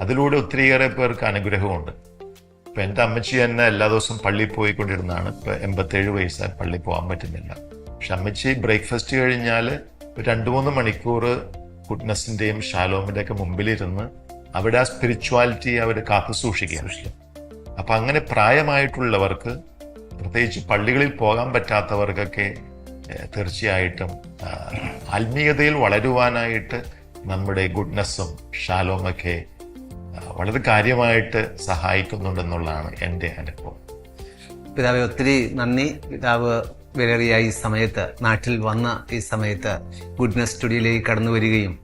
അതിലൂടെ ഒത്തിരിയേറെ പേർക്ക് അനുഗ്രഹമുണ്ട്. ഇപ്പം എന്റെ അമ്മച്ചി തന്നെ എല്ലാ ദിവസവും പള്ളിയിൽ പോയിക്കൊണ്ടിരുന്നതാണ്. ഇപ്പം എൺപത്തേഴ് വയസ്സായി പള്ളിയിൽ പോകാൻ പറ്റുന്നില്ല. പക്ഷെ അമ്മച്ചി ബ്രേക്ക്ഫാസ്റ്റ് കഴിഞ്ഞാൽ ഒരു രണ്ട് മൂന്ന് മണിക്കൂർ ഗുഡ്നസിന്റെയും ഷാലോമിന്റെയൊക്കെ മുമ്പിലിരുന്ന് അവിടെ ആ സ്പിരിച്വാലിറ്റി അവർ കാത്തു സൂക്ഷിക്കുക അപ്പൊ അങ്ങനെ പ്രായമായിട്ടുള്ളവർക്ക് പ്രത്യേകിച്ച് പള്ളികളിൽ പോകാൻ പറ്റാത്തവർക്കൊക്കെ തീർച്ചയായിട്ടും ആത്മീയതയിൽ വളരുവാനായിട്ട് നമ്മുടെ ഗുഡ്നെസ്സും ഷാലോമൊക്കെ വളരെ കാര്യമായിട്ട് സഹായിക്കുന്നുണ്ടെന്നുള്ളതാണ് എന്റെ അനുഭവം. പിതാവ് ഒത്തിരി നന്ദി. പിതാവ് വിലറിയ ഈ സമയത്ത് നാട്ടിൽ വന്ന ഈ സമയത്ത് ഗുഡ്നസ് സ്റ്റുഡിയോയിലേക്ക് കടന്നു വരികയും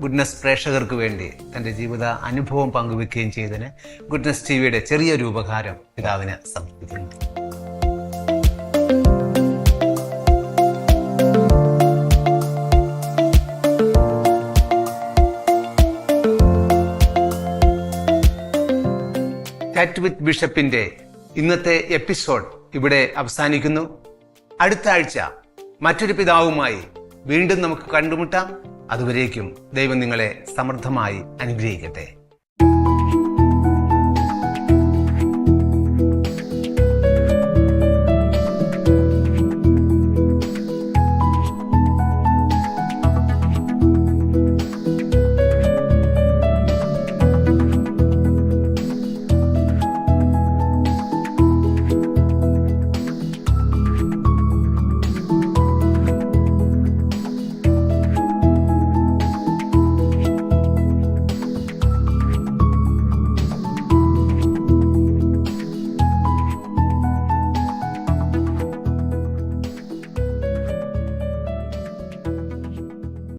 ഗുഡ്നസ് പ്രേക്ഷകർക്ക് വേണ്ടി തന്റെ ജീവിത അനുഭവം പങ്കുവെക്കുകയും ചെയ്തതിന് ഗുഡ്നസ് ടി വിയുടെ ചെറിയൊരു ഉപകാരം പിതാവിന് സമർപ്പിക്കുന്നു. ചാറ്റ് വിത്ത് ബിഷപ്പിന്റെ ഇന്നത്തെ എപ്പിസോഡ് ഇവിടെ അവസാനിക്കുന്നു. അടുത്ത ആഴ്ച മറ്റൊരു പിതാവുമായി വീണ്ടും നമുക്ക് കണ്ടുമുട്ടാം. അതുവരേക്കും ദൈവം നിങ്ങളെ സമൃദ്ധമായി അനുഗ്രഹിക്കട്ടെ.